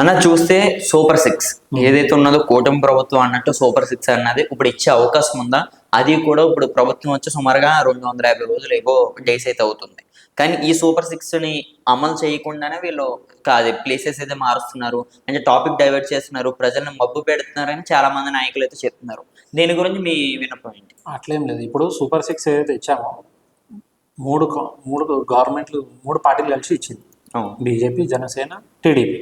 అన్న చూస్తే super six. ఏదైతే ఉన్నదో కూటమి ప్రభుత్వం అన్నట్టు సూపర్ సిక్స్ అన్నది ఇప్పుడు ఇచ్చే అవకాశం ఉందా? అది కూడా ఇప్పుడు ప్రభుత్వం వచ్చి సుమారుగా రెండు వందల యాభై రోజులు ఏవో డేస్ అయితే అవుతుంది. కానీ ఈ సూపర్ సిక్స్ని అమలు చేయకుండానే వీళ్ళు కాదు ప్లేసెస్ అయితే మారుస్తున్నారు. అంటే టాపిక్ డైవర్ట్ చేస్తున్నారు. ప్రజల్ని మబ్బు పెడుతున్నారని చాలా మంది నాయకులు అయితే చెప్తున్నారు. దీని గురించి మీ విన్నపం ఏంటి? అట్లేం లేదు. ఇప్పుడు సూపర్ సిక్స్ ఏదైతే ఇచ్చామో మూడు మూడు గవర్నమెంట్లు మూడు పార్టీలు కలిసి ఇచ్చింది. BJP Janasena TDP.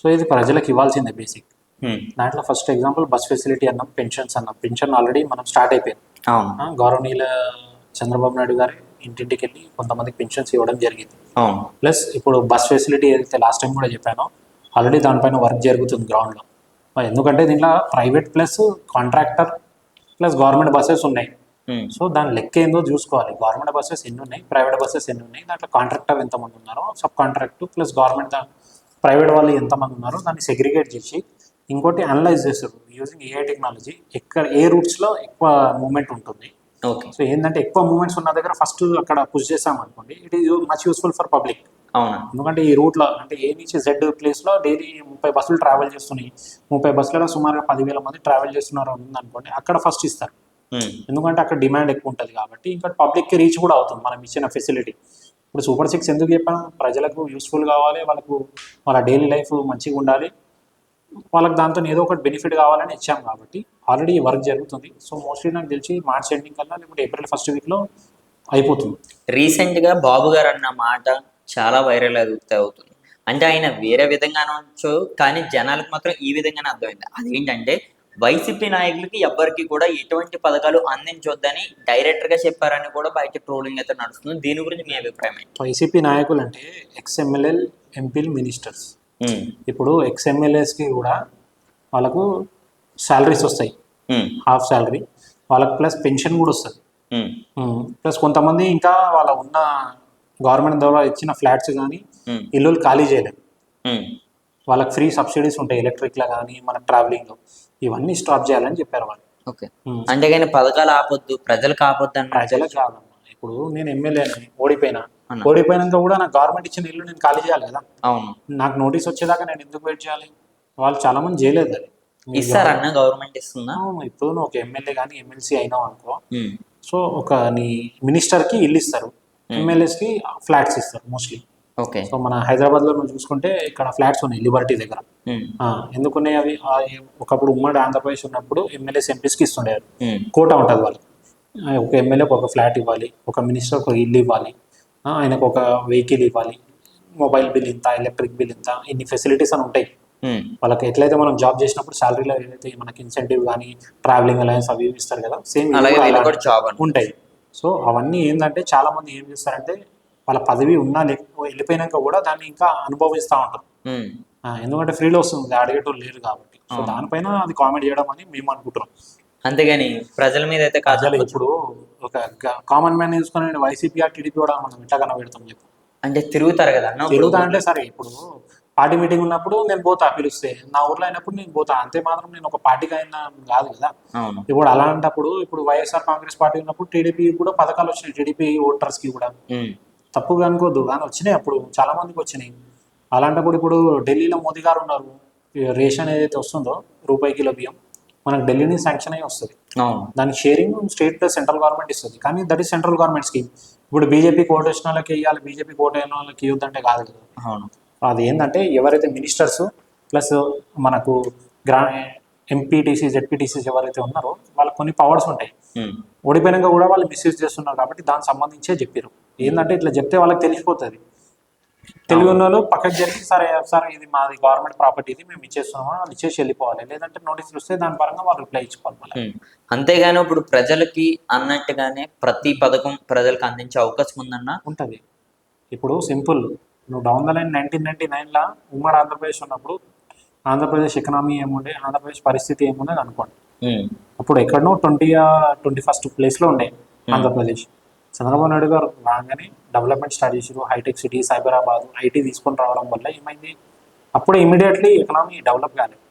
సో ఇది ప్రజలకు ఇవ్వాల్సిందే బేసిక్. దాంట్లో ఫస్ట్ ఎగ్జాంపుల్ బస్ ఫెసిలిటీ అన్నాం పెన్షన్స్ అన్నాం. పెన్షన్ ఆల్రెడీ మనం స్టార్ట్ అయిపోయింది. గౌరవనీయుల చంద్రబాబు నాయుడు గారు ఇంటింటికి వెళ్ళి కొంతమందికి పెన్షన్స్ ఇవ్వడం జరిగింది. ప్లస్ ఇప్పుడు బస్ ఫెసిలిటీ ఏదైతే లాస్ట్ టైం కూడా చెప్పానో ఆల్రెడీ దానిపైన వర్క్ జరుగుతుంది గ్రౌండ్లో. ఎందుకంటే దీంట్లో private plus contractor plus government buses ఉన్నాయి. సో దాని లెక్క ఏందో చూసుకోవాలి. గవర్నమెంట్ బస్సెస్ ఎన్ని ఉన్నాయి? ప్రైవేట్ బస్సెస్ ఎన్ని ఉన్నాయి? దాంట్లో కాంట్రాక్టర్ ఎంతమంది ఉన్నారో sub contract plus government private వాళ్ళు ఎంతమంది ఉన్నారో దాన్ని సెగ్రిగేట్ చేసి ఇంకోటి అనలైజ్ చేస్తారు. యూజింగ్ ఏఐ టెక్నాలజీ ఎక్కడ ఏ రూట్స్లో ఎక్కువ మూమెంట్ ఉంటుంది. ఓకే సో ఏంటంటే ఎక్కువ మూమెంట్స్ ఉన్న దగ్గర ఫస్ట్ అక్కడ పుష్ చేసాం అనుకోండి it is much useful for public అవునా? ఎందుకంటే ఈ రూట్లో అంటే ఏ నుంచి జెడ్ ప్లేస్లో డైలీ ముప్పై బస్సులు ట్రావెల్ చేస్తున్నాయి. ముప్పై బస్సులలో సుమారుగా పదివేల మంది ట్రావెల్ చేస్తున్నారు ఉందనుకోండి అక్కడ ఫస్ట్ ఇస్తారు. హ్మ్. ఎందుకంటే అక్కడ డిమాండ్ ఎక్కువ ఉంటుంది కాబట్టి ఇంకా పబ్లిక్కి రీచ్ కూడా అవుతుంది మనం ఇచ్చిన ఫెసిలిటీ ఇప్పుడు సూపర్ సిక్స్ ఎందుకు చెప్పాను? ప్రజలకు యూస్ఫుల్ కావాలి వాళ్ళకు వాళ్ళ డైలీ లైఫ్ మంచిగా ఉండాలి. వాళ్ళకి దాంతో ఏదో ఒకటి బెనిఫిట్ కావాలని ఇచ్చాం కాబట్టి ఆల్రెడీ వర్క్ జరుగుతుంది. సో మోస్ట్లీ నాకు తెలిసి మార్చ్ ఎండింగ్ కల్లా లేకపోతే ఏప్రిల్ ఫస్ట్ వీక్లో అయిపోతుంది. రీసెంట్గా బాబు గారు అన్న మాట చాలా వైరల్ అవుతుంది. అంటే ఆయన వేరే విధంగా అనవచ్చు కానీ జనాలకు మాత్రం ఈ విధంగానే అర్థమైంది. అదేంటంటే వైసీపీ నాయకులకి ఎవ్వరికి కూడా ఎటువంటి పథకాలు అందించొద్దని డైరెక్టర్గా చెప్పారని కూడా బయట ట్రోలింగ్ అయితే నడుస్తుంది. దీని గురించి మీ అభిప్రాయం వైసీపీ నాయకులు అంటే ఎక్స్ ఎమ్మెల్యేలు ఎంపీలు మినిస్టర్స్ ఇప్పుడు ఎక్స్ ఎమ్మెల్యేస్కి కూడా వాళ్ళకు శాలరీస్ వస్తాయి. హాఫ్ శాలరీ వాళ్ళకి ప్లస్ పెన్షన్ కూడా వస్తుంది. ప్లస్ కొంతమంది ఇంకా వాళ్ళ ఉన్న గవర్నమెంట్ ద్వారా ఇచ్చిన ఫ్లాట్స్ కానీ ఉమ్, ఇల్లులు ఖాళీ చేయలేదు. వాళ్ళకి ఫ్రీ సబ్సిడీస్ ఉంటాయి ఎలక్ట్రిక్లో కానీ మన ట్రావెలింగ్లో ఇవన్నీ స్టాప్ చేయాలని చెప్పారు వాళ్ళు. ఓకే. కానీ పథకాలు ఆపొద్దు ప్రజలకు ఆపొద్దు అన్న ప్రజలకు కాదమ్మా ఇప్పుడు నేను ఎమ్మెల్యేని ఓడిపోయినా. అన్న. ఓడిపోయినాక కూడా నాకు గవర్నమెంట్ ఇచ్చిన ఇల్లు నేను ఖాళీ చేయాలి కదా. అవును. నాకు నోటీస్ వచ్చేదాకా నేను ఎందుకు వెయిట్ చేయాలి? వాళ్ళు చాలా మంది చేయలేదు అది. ఇస్తారన్న గవర్నమెంట్ ఇస్తుందా? ఇప్పుడు నువ్వు ఒక ఎమ్మెల్యే కానీ ఎమ్మెల్సీ అయినావు అనుకో. సో ఒక నీ మినిస్టర్కి ఇల్లు ఇస్తారు. ఎమ్మెల్యేస్కి ఫ్లాట్స్ ఇస్తారు మోస్ట్లీ ఓకే. సో మన హైదరాబాద్లో నువ్వు చూసుకుంటే ఇక్కడ ఫ్లాట్స్ ఉన్నాయి లిబర్టీ దగ్గర. ఎందుకున్నాయి అవి? ఒకప్పుడు ఉమ్మడి ఆంధ్రప్రదేశ్ ఉన్నప్పుడు ఎమ్మెల్యేస్ ఎంపీస్కి ఇస్తుండేవారు. ఉమ్, కోట ఉంటుంది వాళ్ళకి. ఆ, ఒక ఎమ్మెల్యేకి ఒక ఫ్లాట్ ఇవ్వాలి ఒక మినిస్టర్ ఒక ఇల్లు ఇవ్వాలి ఆయనకు ఒక వెహికల్ ఇవ్వాలి మొబైల్ బిల్ ఇంత ఎలక్ట్రిక్ బిల్ ఇంత ఇన్ని ఫెసిలిటీస్ అని ఉంటాయి. వాళ్ళకి ఎట్లయితే మనం జాబ్ చేసినప్పుడు శాలరీలో ఏదైతే మనకి ఇన్సెంటివ్ కానీ ట్రావెలింగ్ అలయన్స్ అవి ఇస్తారు కదా సేమ్ వీళ్ళు ఉంటాయి. సో అవన్నీ ఏంటంటే చాలా మంది ఏం చేస్తారంటే వాళ్ళ పదవి ఉన్నా లేక వెళ్ళిపోయినాక కూడా దాన్ని ఇంకా అనుభవిస్తూ ఉంటారు ఎందుకంటే ఫ్రీలో వస్తుంది అడిగేటోళ్ళు లేరు కాబట్టి. సో. దానిపైన అది కామెంట్ చేయడం అని మేము అనుకుంటున్నాం. అంతేగాని ప్రజల మీద అయితే కాదు ప్రజలు ఇప్పుడు ఒక కామన్ మ్యాన్ తీసుకొని వైసీపీ టీడీపీ కూడా మనం ఎట్లా కనబెడతాం చెప్పు. అంటే తిరుగుతారు కదా తిరుగుతా అంటే సరే ఇప్పుడు పార్టీ మీటింగ్ ఉన్నప్పుడు నేను పోతా పిలిస్తే నా ఊర్లో అయినప్పుడు నేను పోతా అంతే మాత్రం నేను ఒక పార్టీకి అయినా కాదు కదా. ఇప్పుడు అలాంటప్పుడు ఇప్పుడు వైఎస్ఆర్ కాంగ్రెస్ పార్టీ ఉన్నప్పుడు టీడీపీ కూడా పథకాలు వచ్చినాయి టీడీపీ ఓటర్స్కి కూడా తప్పుగా అనుకోవద్దు. కానీ వచ్చినాయి అప్పుడు. చాలా మందికి వచ్చినాయి. అలాంటప్పుడు ఇప్పుడు ఢిల్లీలో మోదీ గారు ఉన్నారు. రేషన్ ఏదైతే వస్తుందో రూపాయి కిలో బియ్యం మనకు ఢిల్లీ నుంచి శాంక్షన్ అయ్యి వస్తుంది దాని sharing state plus central government ఇస్తుంది. కానీ that is central government scheme ఇప్పుడు బీజేపీ కోట వచ్చిన వాళ్ళకి ఇవ్వాలి బీజేపీ కోట అయిన వాళ్ళకి ఇవ్వద్దంటే కాదు కదా. అది ఏంటంటే ఎవరైతే మినిస్టర్స్ ప్లస్ మనకు గ్రా ఎంపీటీసీ జెడ్పీటీసీస్ ఎవరైతే ఉన్నారో వాళ్ళకి కొన్ని పవర్స్ ఉంటాయి. ఓడిపోయినాక కూడా వాళ్ళు మిస్యూజ్ చేస్తున్నారు కాబట్టి దానికి సంబంధించే చెప్పారు ఏంటంటే ఇట్లా చెప్తే వాళ్ళకి తెలిసిపోతుంది. తెలివి ఉన్న వాళ్ళు పక్కకి జరిగి సరే సరే ఇది మాది గవర్నమెంట్ ప్రాపర్టీ ఇది మేము ఇచ్చేస్తున్నాము వాళ్ళు ఇచ్చేసి వెళ్ళిపోవాలి. లేదంటే నోటీసులు వస్తే దాని పరంగా వాళ్ళు రిప్లై ఇచ్చుకోవాలి. అంతేగాని ఇప్పుడు ప్రజలకి అన్నట్టుగానే ప్రతి పథకం ప్రజలకు అందించే అవకాశం ఉందన్న? ఉంటుంది. ఇప్పుడు సింపుల్. నువ్వు down the line nineteen ninety నైన్లో ఉమ్మడి ఆంధ్రప్రదేశ్ ఉన్నప్పుడు ఆంధ్రప్రదేశ్ ఎకనామీ ఏముండే ఆంధ్రప్రదేశ్ పరిస్థితి ఏముండేది అనుకోండి. అప్పుడు ఎక్కడనో ట్వంటీ ట్వంటీ ఫస్ట్ ప్లేస్లో ఉండే ఆంధ్రప్రదేశ్. చంద్రబాబు నాయుడు గారు రాగానే డెవలప్మెంట్ స్టార్ట్ చేసారు హైటెక్ సిటీ సైబరాబాద్ ఐటీ తీసుకొని రావడం వల్ల ఏమైంది? అప్పుడే ఇమీడియట్లీ ఎకనామీ డెవలప్ కాలేదు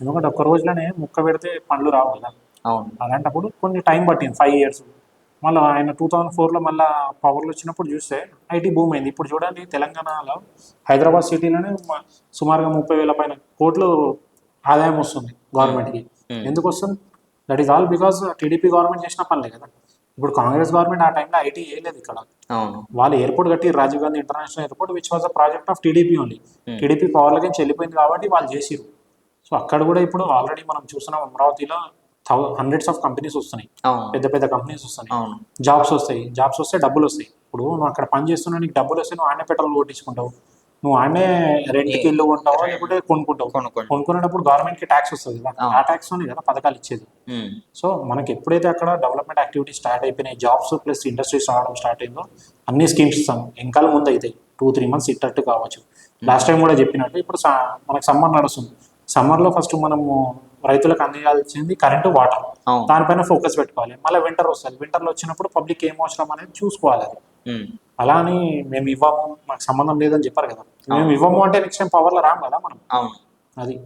ఎందుకంటే ఒక్క రోజులోనే ముక్క పెడితే పండ్లు రావు కదా. అవును. అలాంటప్పుడు కొన్ని టైం పట్టింది ఫైవ్ ఇయర్స్. మళ్ళీ ఆయన టూ థౌజండ్ ఫోర్లో మళ్ళీ పవర్లో వచ్చినప్పుడు చూస్తే ఐటీ భూమి అయింది. ఇప్పుడు చూడండి తెలంగాణలో హైదరాబాద్ సిటీలోనే సుమారుగా ముప్పై వేల పైన కోట్లు ఆదాయం వస్తుంది గవర్నమెంట్కి. ఎందుకు వస్తుంది? That is all because TDP government చేసిన పనులే కదా. ఇప్పుడు కాంగ్రెస్ గవర్నమెంట్ ఆ టైంలో ఐటీ వేయలేదు ఇక్కడ. వాళ్ళు ఎయిర్పోర్ట్ కట్టి Rajiv Gandhi international airport which was a project of TDP only. TDP పవర్లకి వెళ్ళిపోయింది కాబట్టి వాళ్ళు చేసిరు సో అక్కడ కూడా ఇప్పుడు ఆల్రెడీ మనం చూస్తున్నాం అమరావతిలో హండ్రెడ్స్ ఆఫ్ కంపెనీస్ వస్తున్నాయి. పెద్ద పెద్ద కంపెనీస్ వస్తున్నాయి. జాబ్స్ వస్తాయి. జాబ్స్ వస్తే డబ్బులు వస్తాయి. ఇప్పుడు నువ్వు అక్కడ పని చేస్తున్నా నీకు డబ్బులు వస్తే నువ్వు ఆడనే పెట్రోల్ కొట్టించుకుంటావు. నువ్వు ఆడనే రెంట్కి ఇల్లు కొంటావా లేకుంటే కొనుక్కుంటావు? కొనుక్కునేటప్పుడు గవర్నమెంట్కి ట్యాక్స్ వస్తుంది కదా. ఆ ట్యాక్స్ తోనే కదా పథకాలు ఇచ్చేది. సో మనకి ఎప్పుడైతే అక్కడ డెవలప్మెంట్ యాక్టివిటీ స్టార్ట్ అయిపోయినాయి జాబ్స్ ప్లస్ ఇండస్ట్రీస్ రావడం స్టార్ట్ అయిందో అన్ని స్కీమ్స్ ఇస్తాం. ఇంకా ముందు అవుతాయి టూ త్రీ మంత్స్ ఇట్టట్టు కావచ్చు. లాస్ట్ టైం కూడా చెప్పినట్టు ఇప్పుడు మనకు సమ్మర్ నడుస్తుంది. సమ్మర్లో ఫస్ట్ మనము రైతులకు అందించాల్సింది కరెంటు వాటర్ దానిపైన ఫోకస్ పెట్టుకోవాలి. మళ్ళీ వింటర్ వస్తుంది. వింటర్లో వచ్చినప్పుడు పబ్లిక్ ఏం అవసరం అనేది చూసుకోవాలి అది. అలా అని మేము ఇవ్వము. మాకు సంబంధం లేదని చెప్పారు కదా. మేము ఇవ్వము అంటే నెక్స్ట్ టైం పవర్లో రాము కదా మనం. అది.